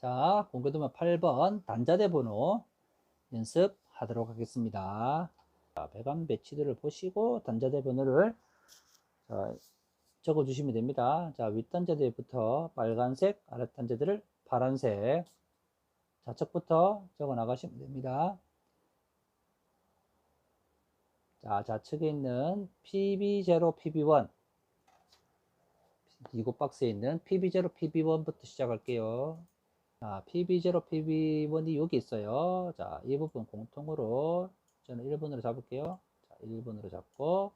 자, 공개도면 8번 단자대 번호 연습하도록 하겠습니다. 자, 배관 배치들을 보시고 단자대 번호를 자, 적어 주시면 됩니다. 자, 윗단자대부터 빨간색, 아랫단자대를 파란색. 좌측부터 적어 나가시면 됩니다. 자, 좌측에 있는 PB0, PB1. 이곳 박스에 있는 PB0, PB1부터 시작할게요. 자, PB0, PB1이 여기 있어요. 자, 이 부분 공통으로 저는 1번으로 잡을게요. 자, 1번으로 잡고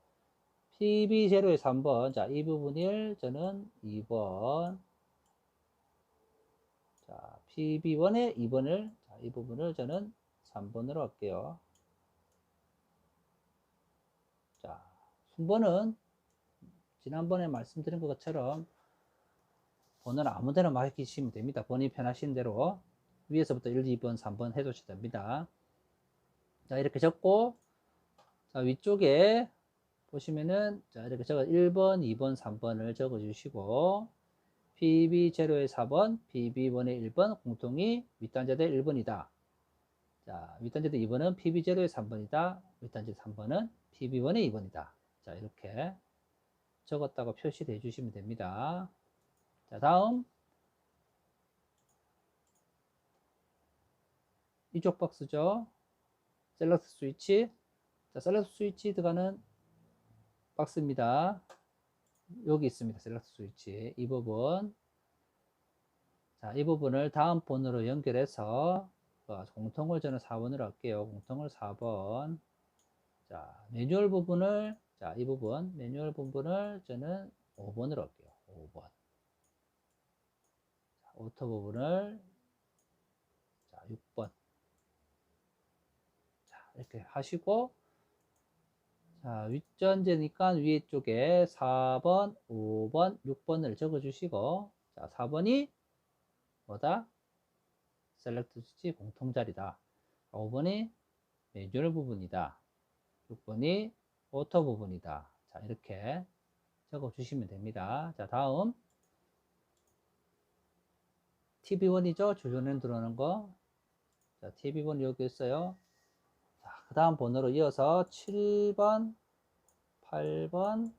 PB0에 3번. 자, 이 부분 1, 저는 2번. 자, PB1에 2번을, 자, 이 부분을 저는 3번으로 할게요. 자, 순번은 지난번에 말씀드린 것처럼 번호는 아무 데나 맡기시면 됩니다. 본인이 편하신 대로 위에서부터 1, 2번, 3번 해두셔도 됩니다. 자, 이렇게 적고 자, 위쪽에 보시면은 자, 이렇게 적어 1번, 2번, 3번을 적어 주시고 PB0에 4번, PB1에 1번 공통이 윗단자대 1번이다. 자, 윗단자대 2번은 PB0에 3번이다. 윗단자대 3번은 PB1에 2번이다. 자, 이렇게 적었다고 표시를 해 주시면 됩니다. 자, 다음. 이쪽 박스죠. 셀렉트 스위치. 자, 셀렉트 스위치 들어가는 박스입니다. 여기 있습니다. 셀렉트 스위치. 이 부분. 자, 이 부분을 다음 번호로 연결해서 어, 공통을 저는 4번으로 할게요. 공통을 4번. 자, 매뉴얼 부분을 자, 이 부분, 매뉴얼 부분을 저는 5번으로 할게요. 5번. 자, 오토 부분을 자, 6번. 자, 이렇게 하시고 자, 윗전제니까 위에 쪽에 4번, 5번, 6번을 적어 주시고 자, 4번이 뭐다? 셀렉트 수치 공통자리다. 5번이 매뉴얼 부분이다. 6번이 오토 부분이다. 자, 이렇게 적어 주시면 됩니다. 자, 다음. TB1이죠? 주전에 들어오는 거. 자, TB1 여기 있어요. 자, 그 다음 번호로 이어서 7번, 8번,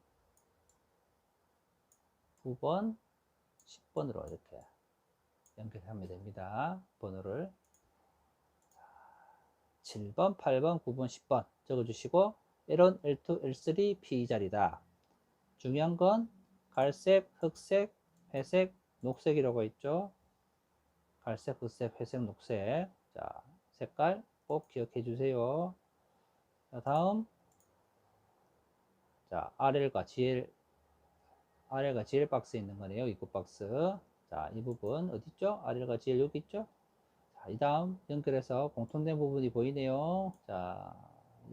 9번, 10번으로 이렇게 연결하면 됩니다. 번호를. 7번, 8번, 9번, 10번 적어주시고 L1, L2, L3, P 자리다. 중요한 건 갈색, 흑색, 회색, 녹색이라고 있죠. 갈색, 흑색, 회색, 녹색. 자, 색깔 꼭 기억해 주세요. 자, 다음. 자, RL과 GL, RL과 GL 박스에 있는 거네요. 이구 박스. 자, 이 부분 어디 있죠? RL과 GL 여기 있죠? 자, 이 다음 연결해서 공통된 부분이 보이네요. 자,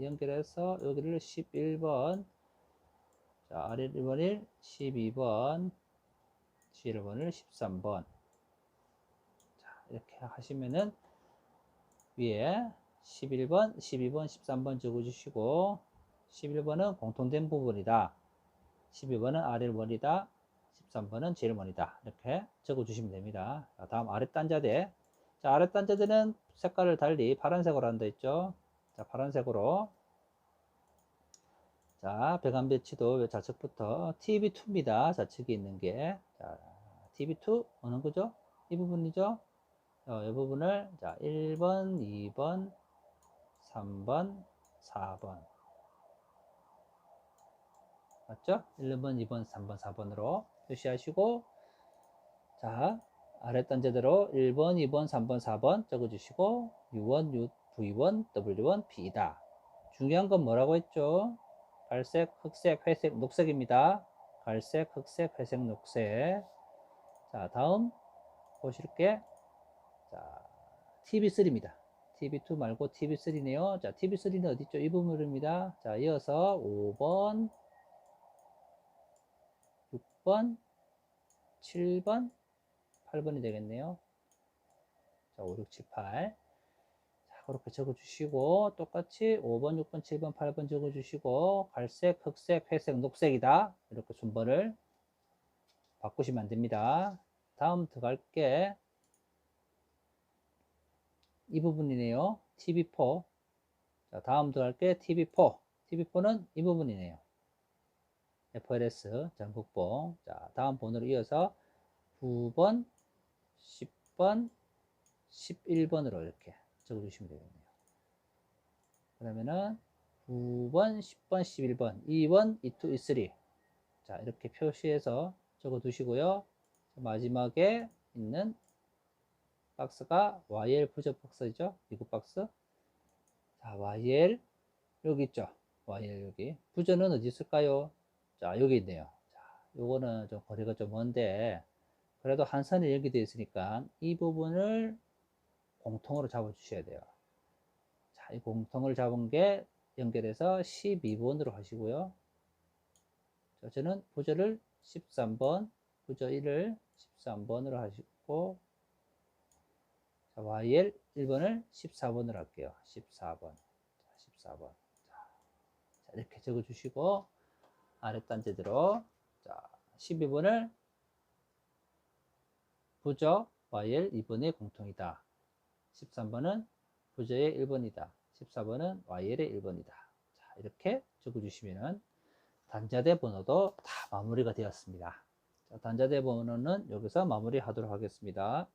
연결해서 여기를 11번 자 아래 1번을 12번 G1번을 13번 자 이렇게 하시면은 위에 11번 12번 13번 적어 주시고 11번은 공통된 부분이다 12번은 아래1번이다 13번은 G1번이다 이렇게 적어 주시면 됩니다 자, 다음 아래 단자대 자 아래 단자대는 색깔을 달리 파란색으로 한다 했죠 자, 파란색으로. 자, 배관 배치도 좌측부터 TB2입니다. 좌측에 있는 게. 자, TB2 어느 거죠? 이 부분이죠? 어, 이 부분을 자, 1번, 2번, 3번, 4번. 맞죠? 1번, 2번, 3번, 4번으로 표시하시고 자, 아래 단제대로 1번, 2번, 3번, 4번 적어주시고 U1, U, V1, W1, B다. 중요한 건 뭐라고 했죠? 갈색, 흑색, 회색, 녹색입니다. 갈색, 흑색, 회색, 녹색. 자, 다음 보실게. 자, TB3입니다. TB2 말고 TB3네요. 자, TB3는 어디 있죠? 이 부분입니다. 자, 이어서 5번, 6번, 7번, 8번이 되겠네요. 자, 5, 6, 7, 8. 자, 그렇게 적어 주시고, 똑같이 5번, 6번, 7번, 8번 적어 주시고, 갈색, 흑색, 회색, 녹색이다. 이렇게 순번을 바꾸시면 안 됩니다. 다음 들어갈게. 이 부분이네요. TV4. 자, 다음 들어갈게 TV4. TV4는 이 부분이네요. FLS 전국봉. 자, 다음 번호로 이어서 9번, 10번, 11번으로 이렇게 적어주시면 되겠네요. 그러면은 9번, 10번, 11번, 2번, 2, 2, 3. 자, 이렇게 표시해서 적어 두시고요. 마지막에 있는 박스가 YL 부저 박스죠. 미국 박스. 자, YL 여기 있죠. YL 여기. 부저는 어디 있을까요? 자, 여기 있네요. 자, 요거는 좀 거리가 좀 먼데 그래도 한 선이 연결되어 있으니까 이 부분을 공통으로 잡아 주셔야 돼요. 자, 이 공통을 잡은 게 연결해서 12번으로 하시고요. 자, 저는 부저를 13번, 부저 1을 13번으로 하시고, 자, YL 1번을 14번으로 할게요. 14번. 자, 14번. 자, 자, 이렇게 적어 주시고, 아랫단제대로, 자, 12번을 부저 YL 2번의 공통이다. 13번은 부저의 1번이다. 14번은 YL의 1번이다. 자, 이렇게 적어주시면은 단자대 번호도 다 마무리가 되었습니다. 자, 단자대 번호는 여기서 마무리하도록 하겠습니다.